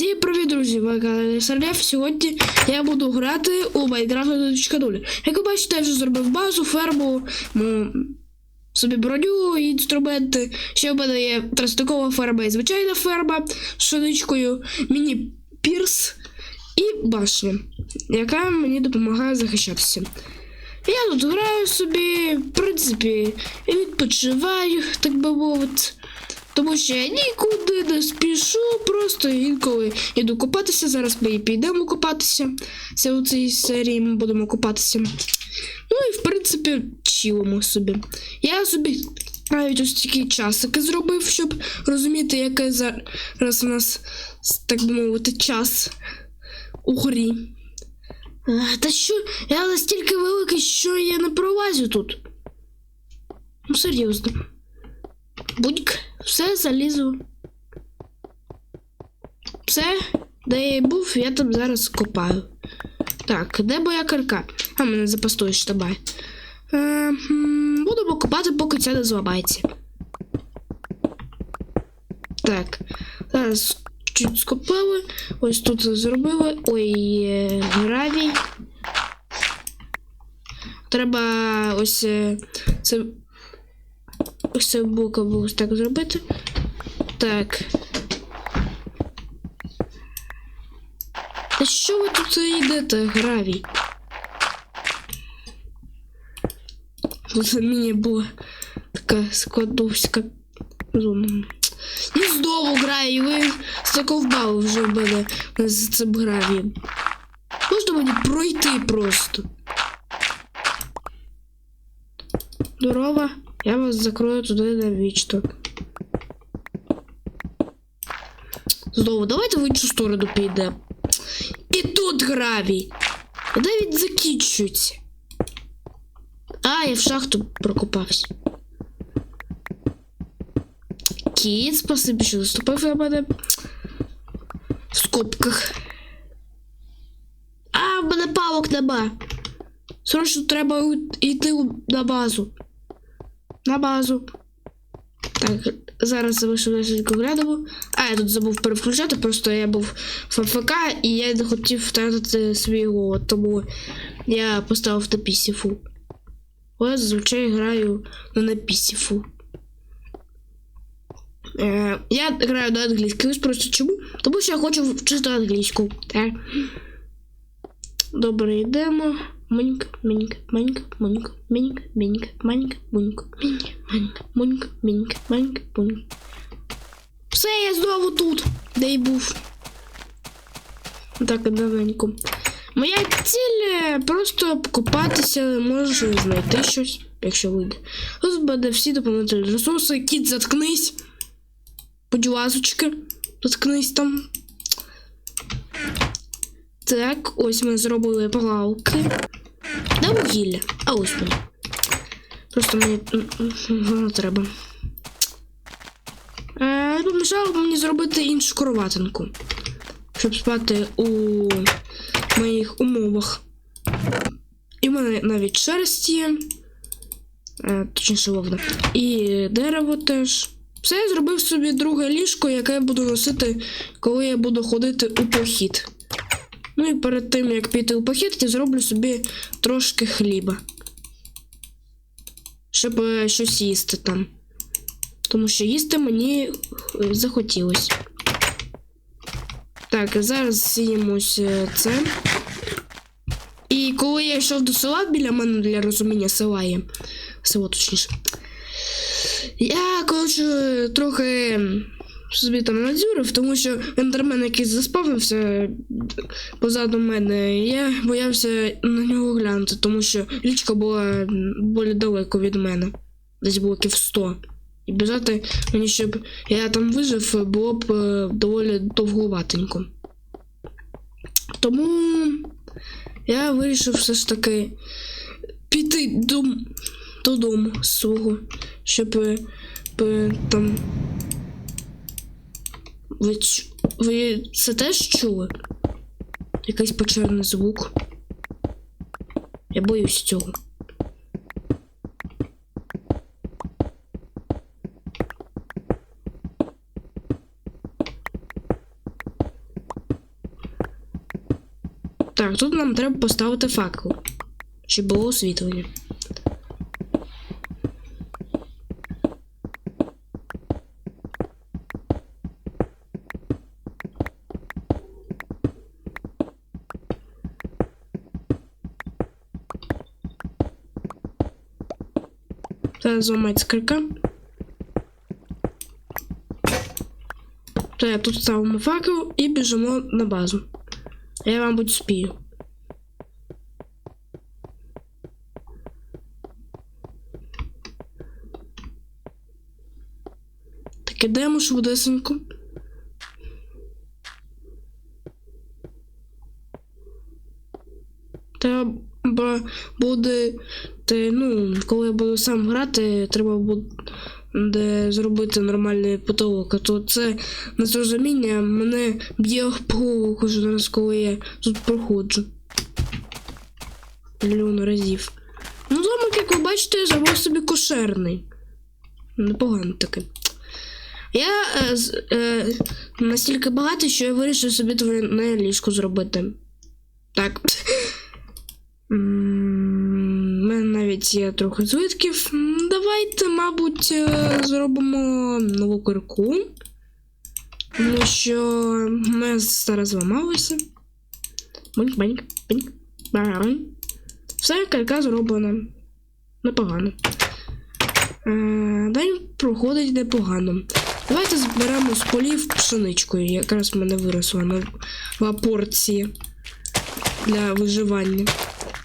Всім привіт, друзі! Ви каналі Сарлєв. Сьогодні я буду грати у Minecraft 1.0. Як ви бачите, я вже зробив базу, ферму, собі броню і інструменти. Ще в мене є тростникова ферма і звичайна ферма з шаничкою, міні-пірс і башня, яка мені допомагає захищатися. Я тут граю собі, в принципі, і відпочиваю, так би мовити. Тому що я нікуди не спішу, просто інколи йду купатися. Зараз ми і підемо купатися. Це у цій серії ми будемо купатися. Ну і в принципі чилимо собі. Я собі навіть ось такі часики зробив, щоб розуміти, який зараз у нас, так би мовити, час у грі. Та що, я настільки великий, що я не пролазю тут. Ну, серйозно. Будь все залізу. Все, де я і був, я там зараз копаю. Так, де моя карка? А мене запастує штабай. Е, будемо копати, поки ця не зламається. Так, зараз чуть скопали. Ось тут зробили. Ой, е, гравій. Треба ось е, це Ось це бока було так зробити. Так. Та що ви тут йдете, гравій? Тут мені була така складовська зона. І знову граю, і ви заковбали вже в мене з цим гравієм. Можна мені пройти просто. Здорово. Я вас закрою туди навічно. Знову, давайте в іншу сторону підемо. І тут гравій. Він закінчується? А, я в шахту прокопався. Кіт, спасибі, що наступив на мене. В скобках. А, в мене палок нема. Срочно треба йти на базу. На базу. Так, зараз швидко глянемо. А, я тут забув переключати, просто я був в АФК і я не хотів втратити свій голод, тому я поставив на пісіфу. Але зазвичай граю не на пісіфу. Е, я граю на англійській. Ось просто чому? Тому що я хочу вчити англійську. Так. Добре, йдемо. Монька, Манька, Монька, Менька, Менька, Манька, Монька, Менька, Манька, Монька, Менька, Манька, Монька. Все, я знову тут, де й був. Так, давненько. Моя ціль е, просто покупатися, може знайти щось, якщо вийде. Буде всі доповнительні ресурси. Кіт, заткнись. Будь заткнись там. Так, ось ми зробили плавки. Де вугілля? А ось воно. Просто мені воно треба. Е, Помішало мені зробити іншу кроватинку. Щоб спати у моїх умовах. І в мене навіть шерсть є. Е, точніше вовна. І дерево теж. Все, я зробив собі друге ліжко, яке я буду носити, коли я буду ходити у похід. Ну і перед тим, як піти у похід, я зроблю собі трошки хліба. Щоб е, щось їсти там. Тому що їсти мені е, захотілося. Так, зараз з'їмось е, це. І коли я йшов до села біля мене для розуміння села є. Село точніше. Я, коротше, трохи собі там надзюрив, тому що ендермен якийсь заспавнився позаду мене. і Я боявся на нього глянути, тому що річка була доволі далеко від мене, десь блоків 100. І біжати мені, щоб я там вижив, було б е, доволі довгуватенько. Тому я вирішив все ж таки піти до, додому свого, щоб е, там. Ви ви це теж чули? Якийсь печерний звук. Я боюсь цього. Так, тут нам треба поставити факел, щоб було освітлення. Зараз зламається крика. Так, тут ставимо факел і біжимо на базу. Я, мабуть, спію. Так, ідемо швидесенько. Треба буде, те, ну, коли я буду сам грати, треба буде зробити нормальний потолок. А то це незрозуміння мене б'є голову кожен раз, коли я тут проходжу. Мільйон разів. Ну, замок, як ви бачите, я зробив собі кошерний. Непогано таке. Я е, е, настільки багатий, що я вирішив собі двойне ліжко зробити. Так. Навіть є трохи звитків. Давайте, мабуть, е, зробимо нову кирку. Тому що в мене стара зламалася. Боньк, боньк, боньк, барань. Все, кирка зроблена. Непогано. Е, День проходить непогано. Давайте зберемо з полів пшеничкою. Якраз в мене виросла нова порція для виживання.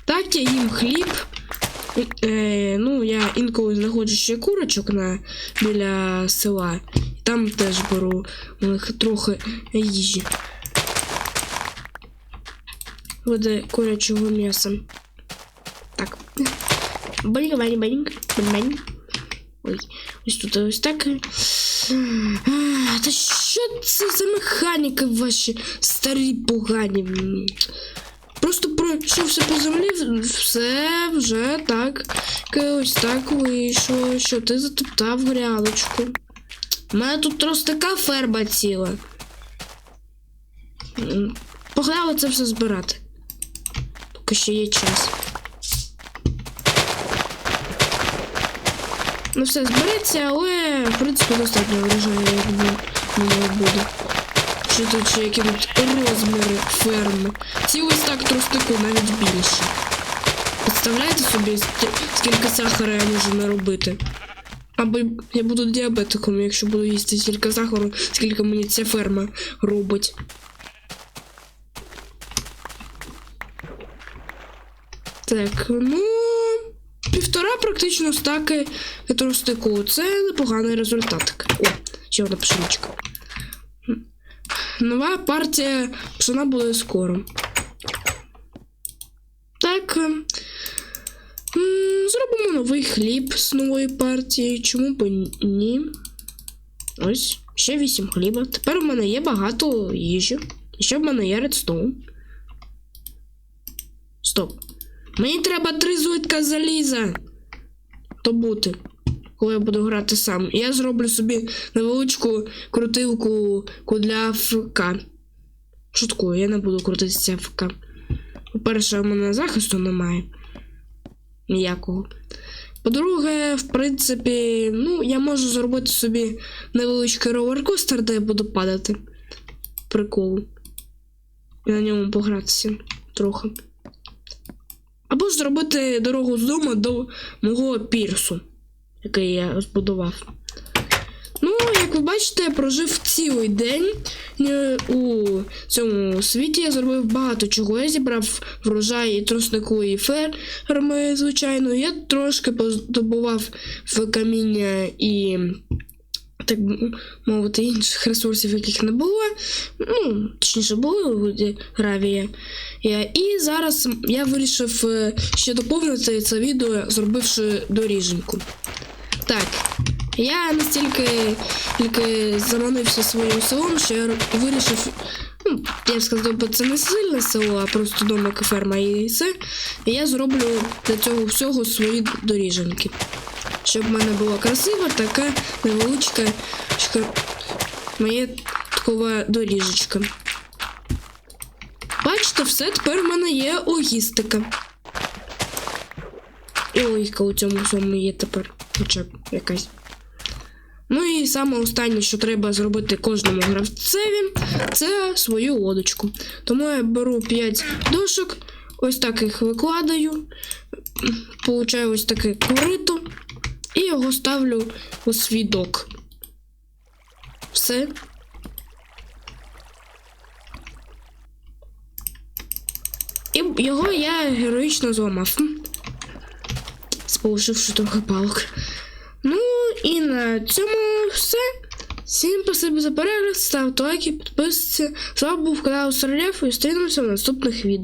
Так, я їм хліб. Е, ну, я інколи знаходжу ще курочок на, біля села. Там теж беру у них трохи їжі. Буде курячого м'яса. Так. Баньк, баньк, баньк, баньк. Ой, ось тут ось так. А, Та що це за механіки ваші старі погані? Просто пройшовся по землі, все вже так. Ось так вийшло, що ти затоптав грядочку. У мене тут просто така ферма ціла. Погнали це все збирати. Поки ще є час. Ну все збереться, але в принципі достатньо врожаю, як буде. Що тут ще які тут розміри ферми. Ці ось так тростику навіть більше. Представляєте собі, скільки сахара я можу наробити? Або я буду діабетиком, якщо буду їсти стільки сахару, скільки мені ця ферма робить. Так, ну. Півтора практично стаки тростику. Це непоганий результат. О, ще одна пшеничка. Нова партія пшена буде скоро. Так. ем, Зробимо новий хліб з нової партії. Чому б ні? Ось, ще 8 хліба. Тепер у мене є багато їжі. Ще в мене є редстоун. Стоп. Мені треба три злитка заліза. Добути. Коли я буду грати сам. Я зроблю собі невеличку крутилку для ФК. Шуткую, я не буду крутитися ФК. По-перше, у мене захисту немає. Ніякого. По-друге, в принципі, ну, я можу зробити собі невеличкий ролеркостер, де я буду падати. Прикол. І на ньому погратися трохи. Або ж зробити дорогу з дому до мого пірсу, який я збудував. Ну, як ви бачите, я прожив цілий день е, у цьому світі. Я зробив багато чого. Я зібрав врожай і троснику і ферми, звичайно. Я трошки поздобував в каміння і, так мовити, інших ресурсів, яких не було. Ну, точніше, були у виді гравія. І зараз я вирішив е, ще доповнити це відео, зробивши доріженьку. Так, я настільки тільки заманився своїм селом, що я вирішив. Ну, я б сказав, бо це не сильне село, а просто домик і ферма і все. І я зроблю для цього всього свої доріженьки. Щоб в мене була красива така невеличка шка- моя такова доріжечка. Бачите, все, тепер в мене є логістика. І логіка у цьому всьому є тепер хоча б якась. Ну і саме останнє, що треба зробити кожному гравцеві, це свою лодочку. Тому я беру 5 дошок, ось так їх викладаю, получаю ось таке корито і його ставлю у свій док. Все. І його я героїчно зламав. Сполучивши трохи палок. Ну і на цьому все. Всім спасибо за перегляд, ставте лайки, підписуйтесь. З вами був канал Сорляв і зустрінемося в наступних відео.